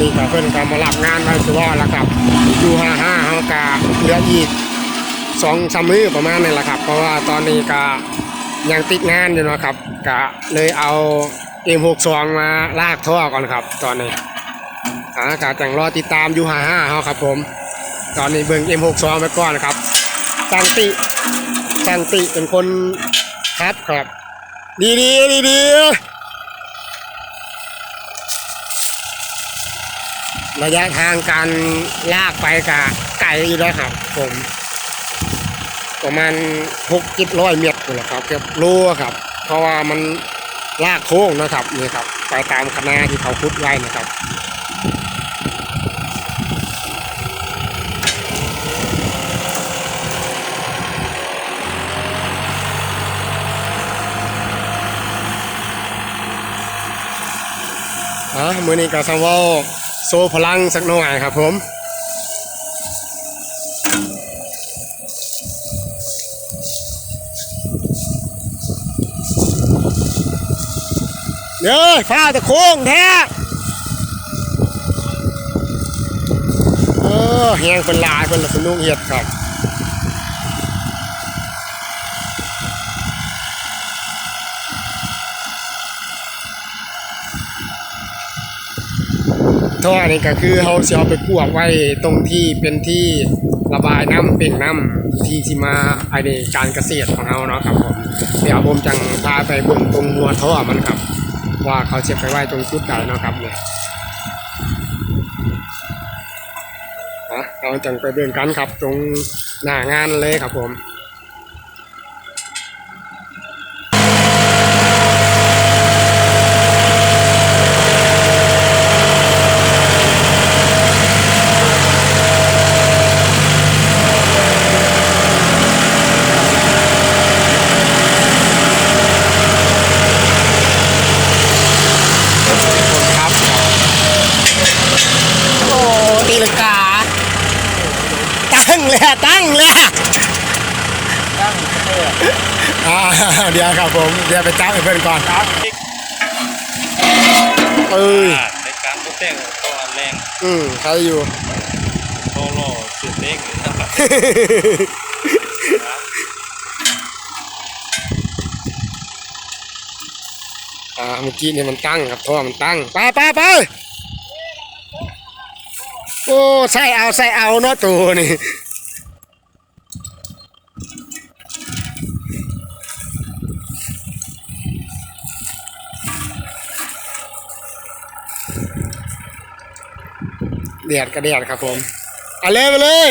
นี่ก็เพิ่นก็มารับงานไว้สิว่าแล้วครับอยู่ห้าห้าเฮาก็เหลืออีกสองสามมือประมาณนี้แหละครับ เพราะว่าตอนนี้ก็ยังติดงานอยู่นะครับก็เลยเอา M62 มหกซองมาลากท่อก่อนครับ ตอนนี้อ่ากาจังรอติดตามอยู่ห้าห้าเฮาครับผม ตอนนี้เบิ่ง M62 ไปก่อนครับจังติจังติเป็นคนครับครับ ดีดีดีดี ระยะทางการลากไปกับไก่อยู่แล้วครับ ผม ประมาณหกจิตร้อยเมตรนี่แหละครับเกือบโลครับ เพราะว่ามันลากโค้งนะครับนี่ครับ ไปตามคณะที่เขาพุดไว้นะครับอะมือนี้ก็สังเว่า โซพลังสักหน่อยครับผมเด้อฟ้าจะโค้งแท้เออแหงเป็นลายเป็นละเป็นนุ่งเห็ดครับ ท่อนี่ก็คือเขาเสิเอไปกวกไว้ตรงที่เป็นที่ระบายน้ำเป่งน้ำที่ที่มาไอเดการเกษตรของเราเนาะครับผมเดี๋ยวผมจังพาไปบิ่งตรงหัวท่อมันครับ ว่าเขาจะไปไว้ตรงจุดใดเนาะครับเนี่ยอะเราจังไปเบิ่งกันครับตรงหน้างานเลยครับผม ครับ โอ้ตีลังกา ตั้งเลยตั้งเลย อ่าเดี๋ยวครับผม เดี๋ยวไปจ้าให้เพื่อนก่อนครับเอ้ยในการตกแต่งก็อันแรงอืมใครอยู่ก็รอสุดเล็กนะครับอ่าเมื่อกี้เนี่ยมันตั้งครับท่อมันตั้งไปไปไปโอ้ใส่เอาใส่เอาเนาะตัวนี่ เดียดกระเดียดครับผมเอาเลยไปเลย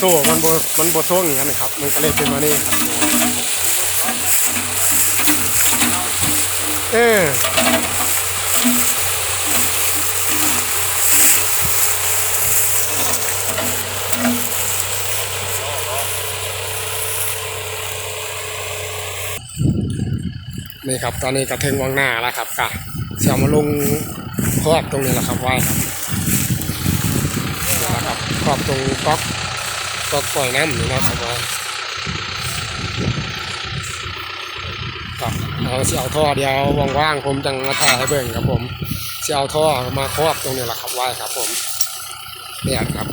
โซ่มันบมันบโซ่อย่างนั้นนะครับ มันก็เลยเป็นมานี่ครับเออนี่ครับ ตอนนี้กระเทงวังหน้าแล้วครับกะเสียมาลงครอบตรงนี้แหละครับไว้ครับนะครับขอบตรงก๊อก ก๊อกปล่อยน้ำนี่นะครับว่าครับเอาสิเอาท่อเดียวว่างๆผมจังมาถ่ายให้เบิ่งครับผมสิเอาท่อมาครอบตรงนี้แหละครับไว้ครับผมเนี่ยครับ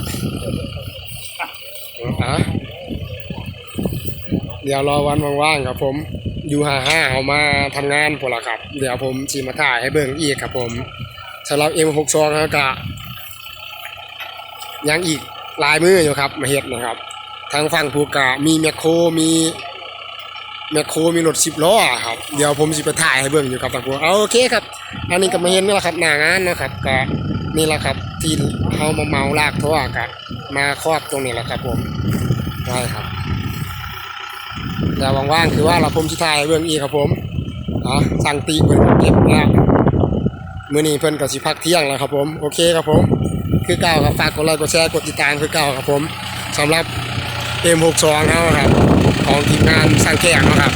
อะเดี๋ยวรอวันว่างๆครับผมอยู่ห้าห้าเอามาทำงานพอละครับ เดี๋ยวผมสิมาถ่ายให้เบิ่งอีกครับผมสำหรับ M62 ครับกะยังอีก ลายมืออยู่ครับมาเฮ็ดนะครับ ทางฝั่งภูกะมีแมคโครมีแมคโครมีรถสิบล้อครับ เดี๋ยวผมสิไปถ่ายให้เบิ่งอยู่ครับทางภูเอาโอเคครับ อันนี้ก็มาเห็นนี่แหละครับหน้างานนะครับก็นี่แหละครับที่เขามาเมาลากท่อกันมาครอบตรงนี้แหละครับ ผมไว้ครับเดี๋ยวว่างๆคือว่าเราผมสิถ่ายเบิ่งอีกครับผมอ๋อสั่งตีเพิ่นเก็บแล้วมื้อนี้เพิ่นก็สิพักเที่ยงแล้วครับผม โอเคครับผม คือเก่าครับฝากกดไลค์กดแชร์กดติดตามคือเก่าครับผมสำหรับเอ็มหกสองครับ ของทีมงานสร้างแข่งนะครับ